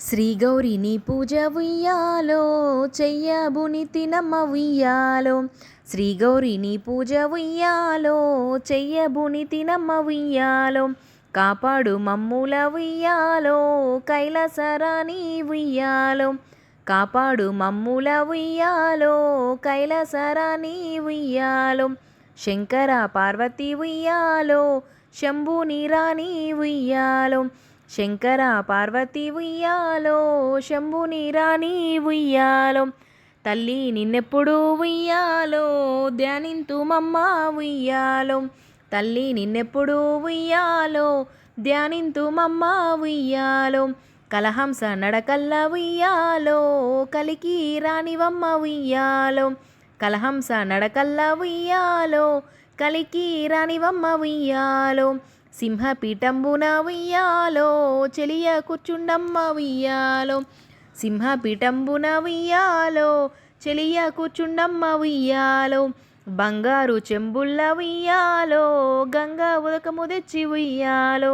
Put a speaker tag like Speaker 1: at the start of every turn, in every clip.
Speaker 1: శ్రీగౌరిని పూజ ఉయ్యాలో చెయ్యబుని తినమ్మ ఉయ్యాలో. శ్రీగౌరిని పూజ ఉయ్యాలో చెయ్యబుని తినమ్మ ఉయ్యాలో. కాపాడు మమ్ముల ఉయ్యాలో కైలాసరాని ఉయ్యాలో. కాపాడు మమ్ముల ఉయ్యాలో కైలాసరాని ఉయ్యాలో. శంకర పార్వతి ఉయ్యాలో శంభుని రాణి ఉయ్యాలో. శంకర పార్వతి ఉయ్యాలో శంభుని రాణి ఉయ్యాలో తల్లి నిన్నెప్పుడు ఉయ్యాలో ధ్యానింతుమమ్మ ఉయ్యాలో తల్లి నిన్నెప్పుడు ఉయ్యాలో ధ్యానింతుమమ్మ ఉయ్యాలో కలహంస నడకల్ల ఉయ్యాలో కలికి రాణివమ్మ ఉయ్యాలో కలహంస నడకల్ల ఉయ్యాలో కలికి రాణివమ్మ ఉయ్యాలో సింహపీఠంబున ఉయ్యాలో చెలియ కూర్చుండమ్మ ఉయ్యాలో సింహపీఠంబున ఉయ్యాలో చెలియ కూర్చుండమ్మ ఉయ్యాలో బంగారు చెంబుల్ల ఉయ్యాలో గంగా ఉదకము తెచ్చి ఉయ్యాలో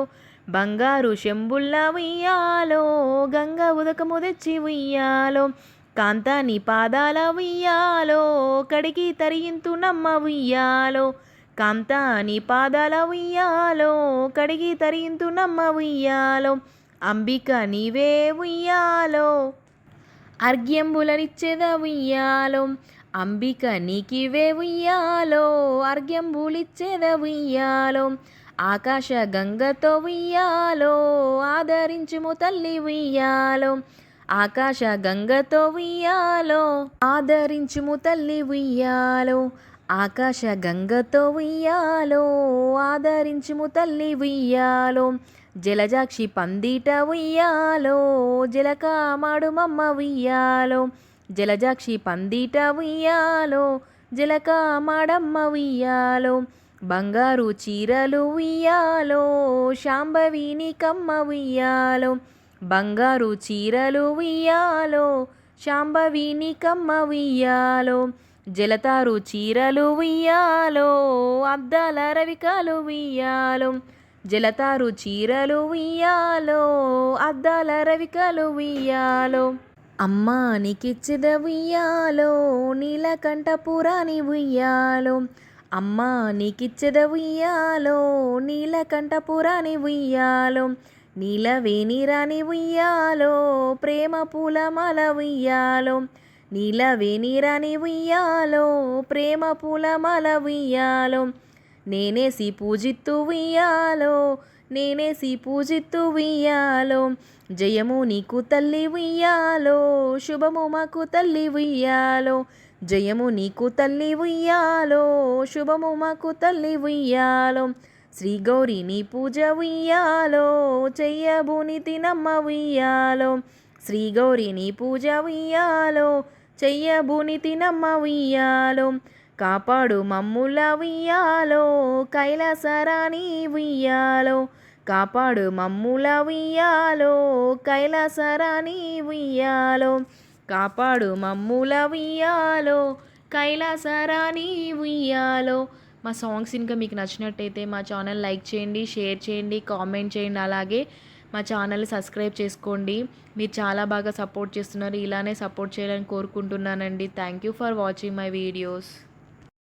Speaker 1: బంగారు చెంబుల్ల ఉయ్యాలో గంగా ఉదకము తెచ్చి ఉయ్యాలో కాంతాని పాదాల ఉయ్యాలో కడిగి తరియింతు నమ్మ ఉయ్యాలో కాంతాని పాదాల ఉయ్యాలో కడిగి తరింతు నమ్మ ఉయ్యాలో అంబిక నీవే ఉయ్యాలో. అర్ఘ్యంబులనిచ్చేద ఉయ్యాలో అంబిక నీకివే ఉయ్యాలో. అర్ఘ్యంబులిచ్చేద ఉయ్యాలో ఆకాశ గంగతో ఉయ్యాలో ఆదరించుము తల్లి ఉయ్యాలో. ఆకాశ గంగతో ఉయ్యాలో ఆదరించుము తల్లి ఉయ్యాలో. ఆకాశ గంగతో ఉయ్యాలో ఆదరించుము తల్లి ఉయ్యాలో. జలజాక్షి పందిట ఉయ్యాలో జలకామాడు మమ్మ ఉయ్యాలో. జలజాక్షి పందిట ఉయ్యాలో జలకామాడమ్మ ఉయ్యాలో. బంగారు చీరలు ఉయ్యాలో శాంభవిని కమ్మ ఉయ్యాలో. బంగారు చీరలు ఉయ్యాలో శాంభవిని కమ్మ ఉయ్యాలో. జలతారు చీరలు ఉయ్యాలో అద్దాల రవికలు ఉయ్యాలో. జలతారు చీరలు ఉయ్యాలో అద్దాల రవికలు ఉయ్యాలో. అమ్మా నీకిచ్చిద ఉయ్యాలో నీలకంఠపురాని ఉయ్యాలో. అమ్మా నీకిచ్చద ఉయ్యాలో నీలకంఠపురాని ఉయ్యాలో. నీలవేణిరాని ఉయ్యాలో ప్రేమ పూలమాల ఉయ్యాలో. నీలవేనీరని ఉయ్యాలో ప్రేమ పూలమాల ఉయ్యాలో. నేనేసి పూజిత్తు ఉయ్యాలో నేనేసి పూజిత్తు ఉయ్యాలో. జయము నీకు తల్లి ఉయ్యాలో శుభము మాకు తల్లి ఉయ్యాలో. జయము నీకు తల్లి ఉయ్యాలో శుభము మాకు తల్లి ఉయ్యాలో. శ్రీ గౌరిని పూజ ఉయ్యాలో చెయ్యబుని తినమ్మ ఉయ్యాలో. శ్రీగౌరిని పూజ ఉయ్యాలో చెయ్యబుని తినమ్మ ఉయ్యాలో కాపాడు మమ్ముల ఉయ్యాలో కైలాసరాని ఉయ్యాలో కాపాడు మమ్ముల ఉయ్యాలో కైలాసరాని ఉయ్యాలో కాపాడు మమ్ముల ఉయ్యాలో కైలాసరాణి ఉయ్యాలో. మా సాంగ్స్ ఇంకా మీకు నచ్చినట్టయితే మా ఛానల్ లైక్ చేయండి షేర్ చేయండి కామెంట్ చేయండి అలాగే మా ఛానల్ సబ్స్క్రైబ్ చేసుకోండి. మీరు చాలా బాగా సపోర్ట్ చేస్తున్నారు. ఇలానే సపోర్ట్ చేయాలని కోరుకుంటున్నానండి. Thank you for watching my videos